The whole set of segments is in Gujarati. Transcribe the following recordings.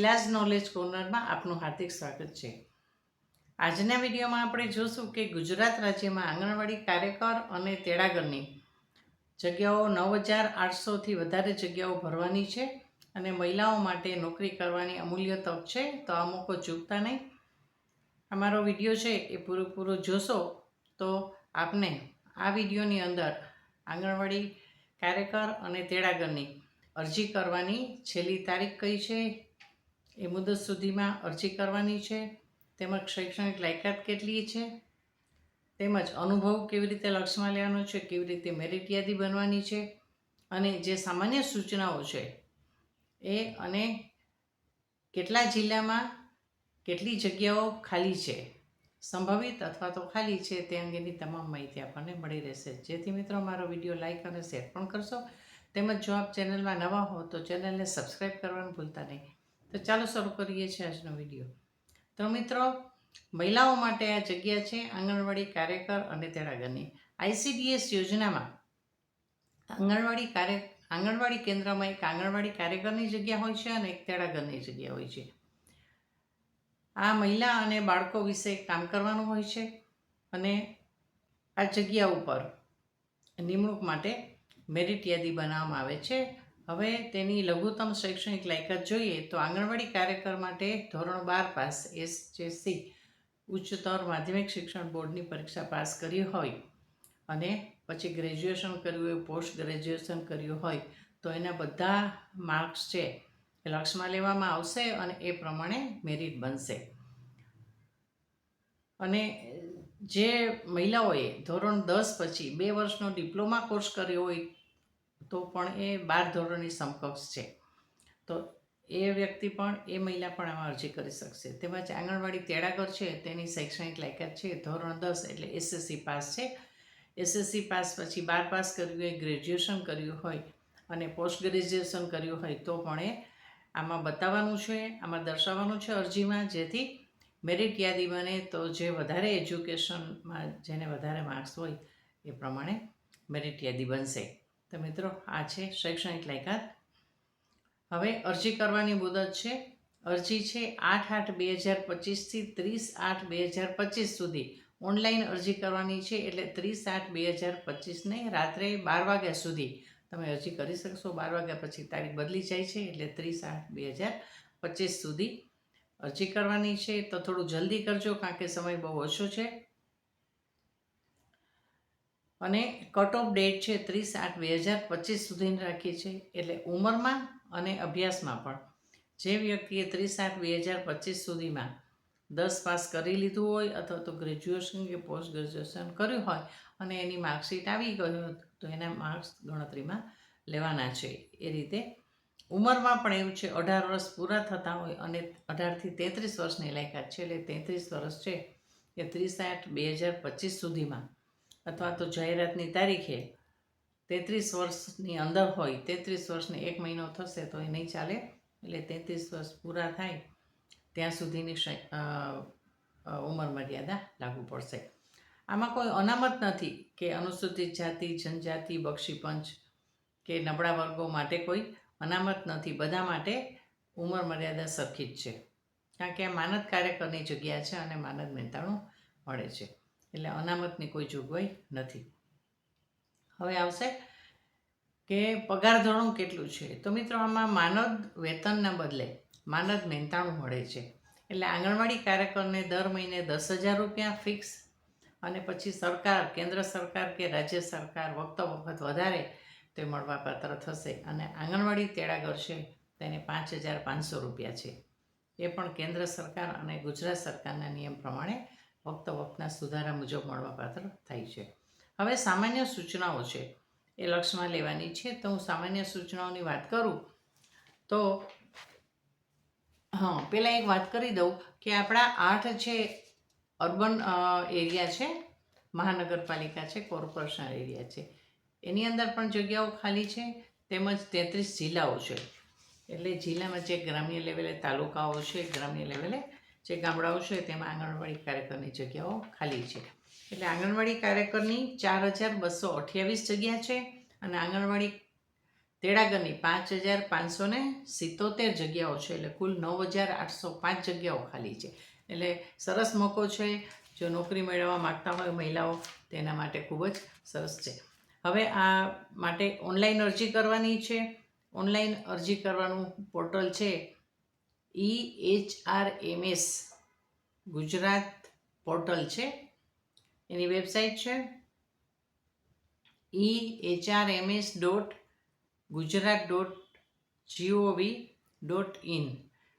શિલાજ નોલેજ કોર્નરમાં આપનું હાર્દિક સ્વાગત છે. આજના વિડીયોમાં આપણે જોશું કે ગુજરાત રાજ્યમાં આંગણવાડી કાર્યકર અને તેડાગરની જગ્યાઓ નવ હજાર આઠસોથી વધારે જગ્યાઓ ભરવાની છે અને મહિલાઓ માટે નોકરી કરવાની અમૂલ્ય તક છે, તો આ મોકો ચૂકતા નહીં. અમારો વીડિયો છે એ પૂરેપૂરો જોશો તો આપને આ વિડીયોની અંદર આંગણવાડી કાર્યકર અને તેડાગરની અરજી કરવાની છેલ્લી તારીખ કઈ છે એ મુદત સુધીમાં અરજી કરવાની છે. તેમજ શૈક્ષણિક લાયકાત કેટલી છે? તેમજ અનુભવ કેવી રીતે લક્ષમાં લેવાનો છે? કેવી રીતે મેરિટ યાદી બનવાની છે? અને જે સામાન્ય સૂચનાઓ છે એ અને કેટલા જિલ્લામાં કેટલી જગ્યાઓ ખાલી છે? સંભવિત અથવા તો ખાલી છે તે અંગેની તમામ માહિતી આપણને મળી રહેશે. જેથી મિત્રો, મારો વીડિયો લાઈક અને શેર પણ કરશો. તેમજ જો આપ ચેનલમાં નવા હો તો ચેનલને સબસ્ક્રાઈબ કરવાનું ભૂલતા નહીં. તો ચાલો શરૂ કરીએ છીએ આજનો વીડિયો. તો મિત્રો, મહિલાઓ માટે આ જગ્યા છે આંગણવાડી કાર્યકર અને તેડાગરની. આઈસીડીએસ યોજનામાં આંગણવાડી કાર્ય, આંગણવાડી કેન્દ્રમાં એક આંગણવાડી કાર્યકરની જગ્યા હોય છે અને એક તેડાગરની જગ્યા હોય છે. આ મહિલા અને બાળકો વિશે કામ કરવાનું હોય છે અને આ જગ્યા ઉપર નિમણૂક માટે મેરિટ યાદી બનાવવામાં આવે છે. હવે તેની લઘુત્તમ શૈક્ષણિક લાયકાત જોઈએ તો આંગણવાડી કાર્યકર માટે ધોરણ બાર પાસ એસજેસી ઉચ્ચતર માધ્યમિક શિક્ષણ બોર્ડની પરીક્ષા પાસ કરી હોય અને પછી ગ્રેજ્યુએશન કર્યું હોય, પોસ્ટ ગ્રેજ્યુએશન કર્યું હોય, તો એના બધા માર્ક્સ છે એ લક્ષમાં લેવામાં આવશે અને એ પ્રમાણે મેરિટ બનશે. અને જે મહિલાઓએ ધોરણ દસ પછી બે વર્ષનો ડિપ્લોમા કોર્સ કર્યો હોય તો પણ એ બાર ધોરણની સમકક્ષ છે. તો એ વ્યક્તિ પણ, એ મહિલા પણ આમાં અરજી કરી શકશે. તેમજ આંગણવાડી તેડાગર છે, તેની શૈક્ષણિક લાયકાત છે, ધોરણ દસ એટલે એસએસસી પાસ છે. એસએસસી પાસ પછી બાર પાસ કર્યું હોય ગ્રેજ્યુએશન કર્યું હોય અને પોસ્ટ ગ્રેજ્યુએશન કર્યું હોય તો પણ એ આમાં બતાવવાનું છે, આમાં દર્શાવવાનું છે અરજીમાં. જેથી મેરિટ યાદી બને તો જે વધારે એજ્યુકેશનમાં જેને વધારે માર્ક્સ હોય એ પ્રમાણે મેરિટ યાદી બનશે. તો મિત્રો, આ છે શૈક્ષણિક લાયકાત. હવે અરજી કરવાની મુદત છે. અરજી છે આઠ આઠ બે હજાર પચીસથી ત્રીસ આઠ બે હજાર પચીસ સુધી. ઓનલાઈન અરજી કરવાની છે એટલે ત્રીસ આઠ બે હજાર પચીસને રાત્રે બાર વાગ્યા સુધી. તમે અરજી કરી શકશો. બાર વાગ્યા પછી તારીખ બદલી જાય છે એટલે ત્રીસ આઠ બે હજાર પચીસ સુધી અરજી કરવાની છે. તો થોડું જલ્દી કરજો કારણ કે સમય બહુ ઓછો છે. અને કટ ઓફ ડેટ છે ત્રીસ આઠ બે હજાર પચીસ સુધીની રાખી છે એટલે ઉંમરમાં અને અભ્યાસમાં પણ. જે વ્યક્તિએ ત્રીસ આઠ બે હજાર પચીસ સુધીમાં દસ પાસ કરી લીધું હોય અથવા તો ગ્રેજ્યુએશન કે પોસ્ટ ગ્રેજ્યુએશન કર્યું હોય અને એની માર્કશીટ આવી ગયું તો એના માર્ક્સ ગણતરીમાં લેવાના છે. એ રીતે ઉંમરમાં પણ એવું છે, અઢાર વર્ષ પૂરા થતા હોય અને અઢારથી તેત્રીસ વર્ષની લાયકાત છે, એટલે તેત્રીસ વર્ષ છે એ ત્રીસ આઠ બે હજાર પચીસ સુધીમાં અથવા તો જાહેરાતની તારીખે તેત્રીસ વર્ષની અંદર હોય, તેત્રીસ વર્ષને એક મહિનો થશે તો એ નહીં ચાલે. એટલે તેત્રીસ વર્ષ પૂરા થાય, ત્યાં સુધીની ઉંમર મર્યાદા લાગુ પડશે. આમાં કોઈ અનામત નથી કે અનુસૂચિત જાતિ, જનજાતિ બક્ષીપંચ કે નબળા વર્ગો માટે કોઈ અનામત નથી. બધા માટે ઉંમર મર્યાદા સરખી જ છે. કારણ કે આ માનદ કાર્યકરની જગ્યા છે અને માનદ મહેનતાણું મળે છે. એટલે અનામતની કોઈ જોગવાઈ નથી. હવે આવશે કે પગાર ધોરણ કેટલું છે? તો મિત્રો, આમાં માનદ વેતનના બદલે માનદ મહેનતાણું મળે છે. એટલે આંગણવાડી કાર્યકરને દર મહિને દસ હજાર રૂપિયા ફિક્સ અને પછી સરકાર, કેન્દ્ર સરકાર કે રાજ્ય સરકાર વખતો વખત વધારે તે મળવાપાત્ર થશે અને આંગણવાડી તેડાગર છે તેને પાંચ હજાર પાંચસો રૂપિયા છે. એ પણ કેન્દ્ર સરકાર અને ગુજરાત સરકારના નિયમ પ્રમાણે વખત વખતના સુધારા મુજબ મળવાપાત્ર થાય છે. હવે સામાન્ય સૂચનાઓ છે. એ લક્ષમાં લેવાની છે. તો હું સામાન્ય સૂચનાઓની વાત કરું તો, હા, પહેલાં એક વાત કરી દઉં કે આપણા આઠ છે અર્બન એરિયા છે, મહાનગરપાલિકા છે, કોર્પોરેશન એરિયા છે. એની અંદર પણ જગ્યાઓ ખાલી છે. તેમજ તેત્રીસ જિલ્લાઓ છે. એટલે જિલ્લામાં જે ગ્રામ્ય લેવલે તાલુકાઓ છે, ગ્રામ્ય લેવલે જે ગામડાઓ છે તેમાં આંગણવાડી કાર્યકરની જગ્યાઓ ખાલી છે. એટલે આંગણવાડી કાર્યકરની ચાર હજાર બસો અઠ્યાવીસ જગ્યા છે અને આંગણવાડી તેડાગરની પાંચ હજાર પાંચસો ને સિત્તોતેર જગ્યાઓ છે. એટલે કુલ નવ હજાર આઠસો પાંચ જગ્યાઓ ખાલી છે. એટલે સરસ મોકો છે. જો નોકરી મેળવવા માગતા હોય મહિલાઓ, તેના માટે ખૂબ જ સરસ છે. હવે આ માટે ઓનલાઈન અરજી કરવાની છે. ઓનલાઈન અરજી કરવાનું પોર્ટલ છે E H R M S Gujarat portal છે. એની વેબસાઇટ છે. E H R M S dot Gujarat dot G O V dot in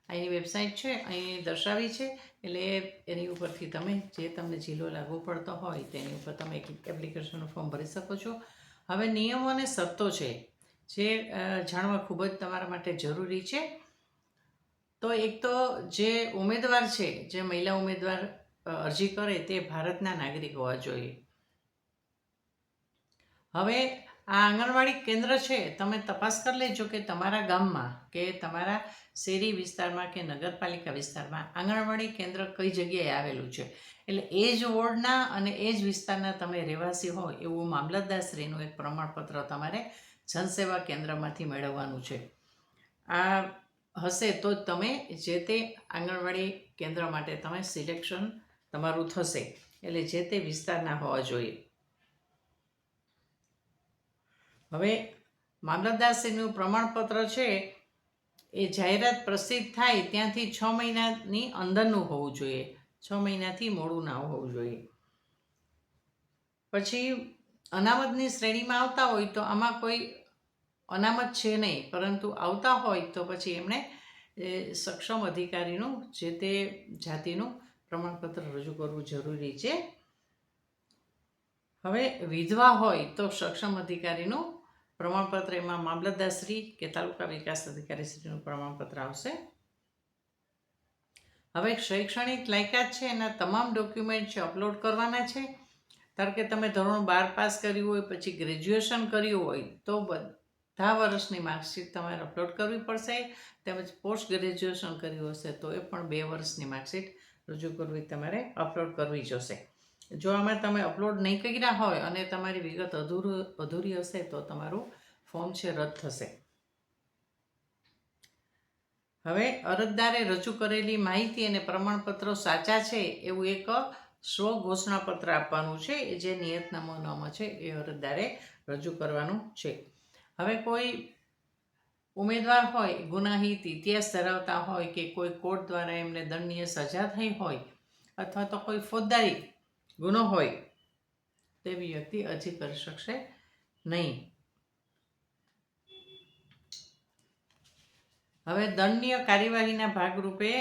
અહીંની વેબસાઇટ છે, અહીં દર્શાવી છે. એટલે એની ઉપરથી તમે જે તમને જિલ્લો લાગુ પડતો હોય તેની ઉપર તમે એપ્લિકેશનનું ફોર્મ ભરી શકો છો. હવે નિયમો અને શરતો છે, જે જાણવા ખૂબ જ તમારા માટે જરૂરી છે. તો એક તો જે ઉમેદવાર છે, જે મહિલા ઉમેદવાર અરજી કરે તે ભારતના નાગરિક હોવા જોઈએ. હવે આ આંગણવાડી કેન્દ્ર છે, તમે તપાસ કરી લેજો કે તમારા ગામમાં કે તમારા શેરી વિસ્તારમાં કે નગરપાલિકા વિસ્તારમાં આંગણવાડી કેન્દ્ર કઈ જગ્યાએ આવેલું છે? એટલે એ જ વોર્ડના અને એ જ વિસ્તારના તમે રહેવાસી હો એવું મામલતદારશ્રીનું એક પ્રમાણપત્ર તમારે જનસેવા કેન્દ્રમાંથી મેળવવાનું છે. આ હશે તો તમે જે તે આંગણવાડી કેન્દ્ર માટે તમે સિલેક્શન તમારું થશે. એટલે જે તે વિસ્તારના હોવા જોઈએ. હવે મામલતદારશ્રીનું પ્રમાણપત્ર છે, એ જાહેરાત પ્રસિદ્ધ થાય ત્યાંથી છ મહિનાની અંદરનું હોવું જોઈએ. છ મહિનાથી મોડું ના હોવું જોઈએ. પછી અનામતની શ્રેણીમાં આવતા હોય તો આમાં કોઈ અનામત છે નહીં, પરંતુ આવતા હોય તો પછી એમણે સક્ષમ અધિકારીનું, જે તે જાતિનું પ્રમાણપત્ર રજૂ કરવું જરૂરી છે. હવે વિધવા હોય તો સક્ષમ અધિકારીનું પ્રમાણપત્ર એમાં મામલતદારશ્રી કે તાલુકા વિકાસ અધિકારીશ્રીનું પ્રમાણપત્ર આવશે. હવે શૈક્ષણિક લાયકાત છે, એના તમામ ડોક્યુમેન્ટ છે અપલોડ કરવાના છે. ધારો કે તમે ધોરણ બાર પાસ કર્યું હોય, પછી ગ્રેજ્યુએશન કર્યું હોય, તો બધા વર્ષની માર્કશીટ તમારે અપલોડ કરવી પડશે, તેમજ પોસ્ટ ગ્રેજ્યુએશન કર્યું હશે તો એ પણ બે વર્ષની માર્કશીટ રજૂ કરવી તમારે અપલોડ કરવી જોશે. જો આમાં તમે અપલોડ નહીં કર્યા હોય અને તમારી વિગત અધૂરું, અધૂરી હશે તો તમારું ફોર્મ છે રદ થશે. હવે અરજદારે રજૂ કરેલી માહિતી અને પ્રમાણપત્રો સાચા છે એવું એક સ્વ ઘોષણાપત્ર આપવાનું છે જે નિયતનામામાં છે એ અરજદારે રજૂ કરવાનું છે. હવે કોઈ ઉમેદવાર હોય, ગુનાહિત, ઇતિહાસ ધરાવતા હોય કે કોઈ કોર્ટ દ્વારા એમને દંડનીય સજા થઈ હોય અથવા તો કોઈ ફોજદારી ગુનો હોય તેવી વ્યક્તિ અરજી કરી શકશે નહીં. હવે દંડનીય કાર્યવાહીના ભાગરૂપે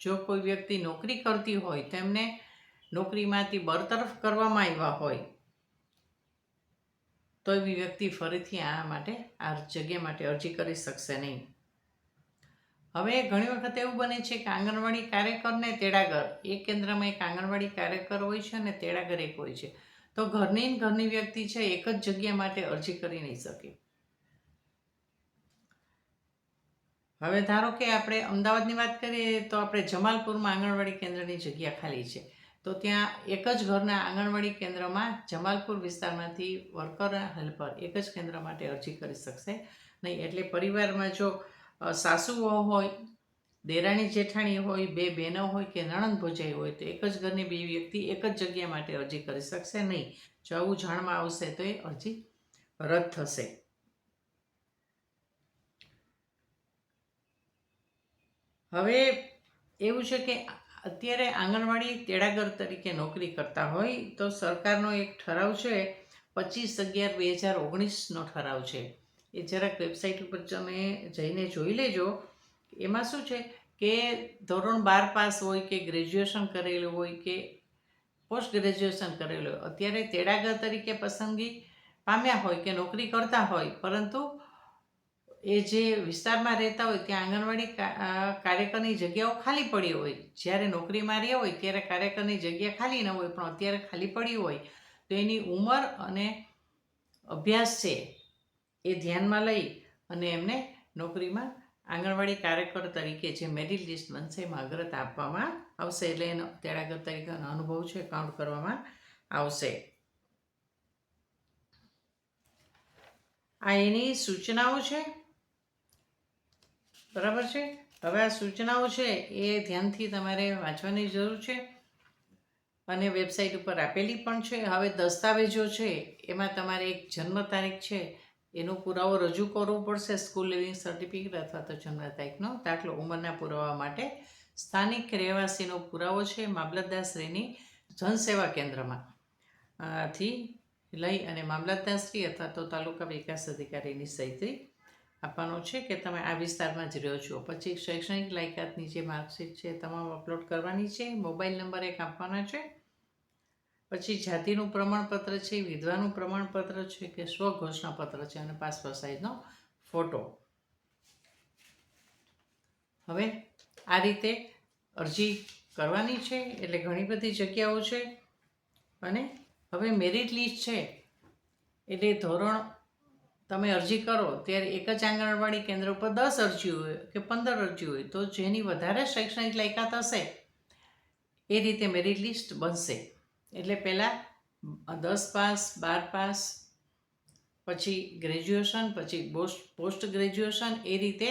જો કોઈ વ્યક્તિ નોકરી કરતી હોય તેમને નોકરીમાંથી બરતરફ કરવામાં આવ્યા હોય તો એવી વ્યક્તિ ફરીથી આ માટે, આ જગ્યા માટે અરજી કરી શકશે નહીં. હવે ઘણી વખત એવું બને છે કે આંગણવાડી કાર્યકર ને તેડાગર એક કેન્દ્રમાં એક આંગણવાડી કાર્યકર હોય છે અને તેડાગર એક હોય છે. તો ઘરની ઘરની વ્યક્તિ છે, એક જ જગ્યા માટે અરજી કરી નહીં શકે. હવે ધારો કે આપણે અમદાવાદની વાત કરીએ તો આપણે જમાલપુરમાં આંગણવાડી કેન્દ્રની જગ્યા ખાલી છે. તો ત્યાં એક જ ઘરના આંગણવાડી કેન્દ્રમાં જમાલપુર વિસ્તારમાંથી વર્કર હેલ્પર એક જ કેન્દ્ર માટે અરજી કરી શકશે. નહીં, એટલે પરિવારમાં જો સાસુ હોય, દેરાણી જેઠાણી હોય, બે બહેનો હોય કે નણંદ ભોજાઈ હોય, તો એક જ ઘરની બે વ્યક્તિ એક જ જગ્યા માટે અરજી કરી શકશે નહીં. જો આવું જાણમાં આવશે તો એ અરજી રદ થશે. હવે એવું છે કે અત્યારે આંગણવાડી તેડાગર તરીકે નોકરી કરતા હોય તો સરકારનો એક ઠરાવ છે, પચીસ અગિયાર બે હજાર ઓગણીસનો ઠરાવ છે. એ જરાક વેબસાઇટ ઉપર તમે જઈને જોઈ લેજો. એમાં શું છે કે ધોરણ બાર પાસ હોય કે ગ્રેજ્યુએશન કરેલું હોય કે પોસ્ટ ગ્રેજ્યુએશન કરેલું હોય, અત્યારે તેડાગર તરીકે પસંદગી પામ્યા હોય કે નોકરી કરતા હોય, પરંતુ એ જે વિસ્તારમાં રહેતા હોય, ત્યાં આંગણવાડી કાર્યકરની જગ્યાઓ ખાલી પડી હોય. જ્યારે નોકરીમાં રહ્યા હોય, ત્યારે કાર્યકરની જગ્યા ખાલી ન હોય, પણ અત્યારે ખાલી પડી હોય, તો એની ઉંમર અને અભ્યાસ છે એ ધ્યાનમાં લઈ અને એમને નોકરીમાં આંગણવાડી કાર્યકર તરીકે જે મેરિટ લિસ્ટ બનશે એમાં અગ્રતા આપવામાં આવશે. એટલે એનો તેડાગર તરીકેનો અનુભવ છે, કાઉન્ટ કરવામાં આવશે. આ એની સૂચનાઓ છે. બરાબર છે? હવે આ સૂચનાઓ છે એ ધ્યાનથી તમારે વાંચવાની જરૂર છે. અને વેબસાઇટ ઉપર આપેલી પણ છે. હવે દસ્તાવેજો છે, એમાં તમારે એક જન્મ તારીખ છે, એનો પુરાવો રજૂ કરવો પડશે, સ્કૂલ લિવિંગ સર્ટિફિકેટ અથવા તો જન્મ તારીખનો દાખલો ઉંમરના પુરાવા માટે. સ્થાનિક રહેવાસીનો પુરાવો છે મામલતદારશ્રીની જનસેવા કેન્દ્રમાં. થી લઈ અને મામલતદારશ્રી અથવા તો તાલુકા વિકાસ અધિકારીની સહિતથી આપવાનો છે કે તમે આ વિસ્તારમાં જ રહ્યો છો. પછી શૈક્ષણિક લાયકાતની જે માર્કશીટ છે, તમામ અપલોડ કરવાની છે મોબાઈલ નંબર એક આપવાના છે. પછી જાતિનું પ્રમાણપત્ર છે, વિધવાનું પ્રમાણપત્ર છે કે સ્વઘોષણાપત્ર છે અને પાસપોર્ટ સાઇઝનો ફોટો હવે આ રીતે અરજી કરવાની છે એટલે ઘણી બધી જગ્યાઓ છે. અને હવે મેરિટ લિસ્ટ છે. એટલે ધોરણ તમે અરજી કરો, ત્યારે એક જ આંગણવાડી કેન્દ્ર ઉપર દસ અરજી હોય કે પંદર અરજી હોય, તો જેની વધારે શૈક્ષણિક લાયકાત હશે, એ રીતે મેરિટ લિસ્ટ બનશે. એટલે પહેલાં દસ પાસ, બાર પાસ, પછી ગ્રેજ્યુએશન પછી પોસ્ટ ગ્રેજ્યુએશન એ રીતે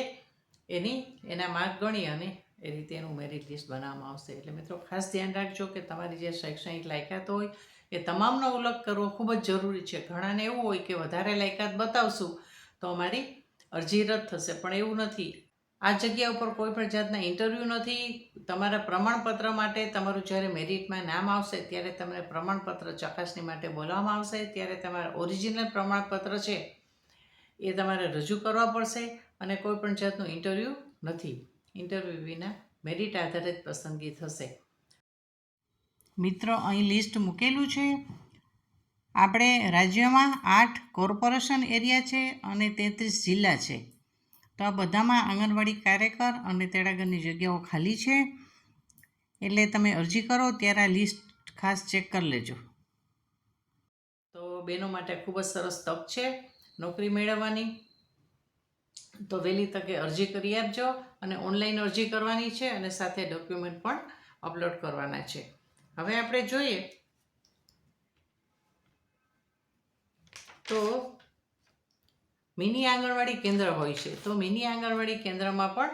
એની, એના માર્ક ગણી અને એ રીતે એનું મેરિટ લિસ્ટ બનાવવામાં આવશે. એટલે મિત્રો, ખાસ ધ્યાન રાખજો કે તમારી જે શૈક્ષણિક લાયકાત હોય એ તમામનો ઉલ્લેખ કરવો ખૂબ જ જરૂરી છે. ઘણાને એવું હોય કે વધારે લાયકાત બતાવશું તો અમારી અરજી રદ થશે. પણ એવું નથી. આ જગ્યા ઉપર કોઈ પણ જાતના ઇન્ટરવ્યૂ નથી. તમારા પ્રમાણપત્ર માટે તમારું જ્યારે મેરિટમાં નામ આવશે, ત્યારે તમને પ્રમાણપત્ર ચકાસણી માટે બોલાવવામાં આવશે. ત્યારે તમારા ઓરિજિનલ પ્રમાણપત્ર છે એ તમારે રજૂ કરવા પડશે અને કોઈ પણ જાતનું ઇન્ટરવ્યૂ નથી. ઇન્ટરવ્યૂ વિના મેરિટ આધારિત પસંદગી થશે. મિત્રો, અહીં લિસ્ટ મૂકેલું છે. આપણે રાજ્યમાં આઠ કોર્પોરેશન એરિયા છે અને તેત્રીસ જિલ્લા છે. તો આ બધામાં આંગણવાડી કાર્યકર અને તેડાગરની જગ્યાઓ ખાલી છે. એટલે તમે અરજી કરો, ત્યારે આ લિસ્ટ ખાસ ચેક કરી લેજો. તો બેનો માટે ખૂબ જ સરસ તક છે નોકરી મેળવવાની. તો વહેલી તકે અરજી કરી આપજો અને ઓનલાઈન અરજી કરવાની છે અને સાથે ડોક્યુમેન્ટ પણ અપલોડ કરવાના છે. હવે આપણે જોઈએ. તો મિની આંગણવાડી કેન્દ્ર હોય છે. તો મિની આંગણવાડી કેન્દ્રમાં પણ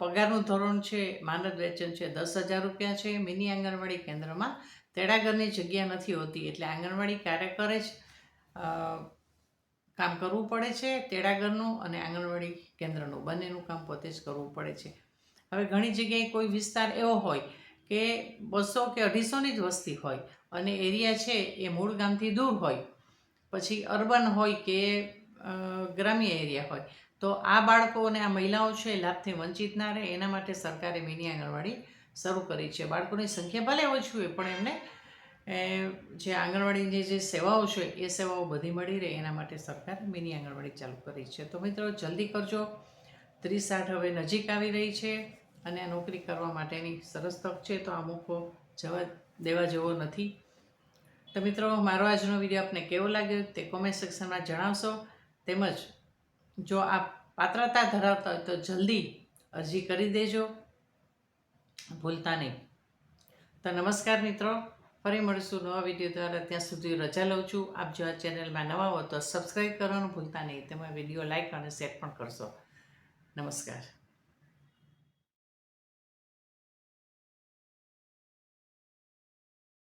પગારનું ધોરણ છે, માનદ વેતન છે, દસ હજાર રૂપિયા છે. મિની આંગણવાડી કેન્દ્રમાં તેડાગરની જગ્યા નથી હોતી, એટલે આંગણવાડી કાર્યકરે જ કામ કરવું પડે છે તેડાગરનું અને આંગણવાડી કેન્દ્રનું. બંનેનું કામ પોતે જ કરવું પડે છે. હવે ઘણી જગ્યાએ કોઈ વિસ્તાર એવો હોય કે બસો કે અઢીસોની જ વસ્તી હોય અને એરિયા છે એ મૂળ ગામથી દૂર હોય, પછી અર્બન હોય કે ગ્રામ્ય એરિયા હોય, તો આ બાળકો અને આ મહિલાઓ છે લાભથી વંચિત ના રહે, એના માટે સરકારે મિની આંગણવાડી શરૂ કરી છે. બાળકોની સંખ્યા ભલે ઓછી હોય, પણ એમને જે આંગણવાડીની જે સેવાઓ છે, એ સેવાઓ બધી મળી રહે, એના માટે સરકાર મિની આંગણવાડી ચાલુ કરી છે. તો મિત્રો, જલ્દી કરજો. ત્રીસ આઠ હવે નજીક આવી રહી છે. અને નોકરી કરવા માટેની સરસ તક છે, તો આ મોકો જવા દેવા જેવો નથી. તો મિત્રો, મારો આજનો વીડિયો આપને કેવો લાગ્યો તે કોમેન્ટ સેક્શનમાં જણાવશો. તેમજ જો આપ પાત્રતા ધરાવતા હોય તો જલ્દી અરજી કરી દેજો. ભૂલતા નહીં. તો નમસ્કાર મિત્રો, ફરી મળીશું નવા વીડિયો દ્વારા. ત્યાં સુધી રજા લઉં છું. આપ જો આ ચેનલમાં નવા હો તો સબસ્ક્રાઈબ કરવાનું ભૂલતા નહીં. તેમાં વીડિયો લાઇક અને શેર પણ કરશો. નમસ્કાર.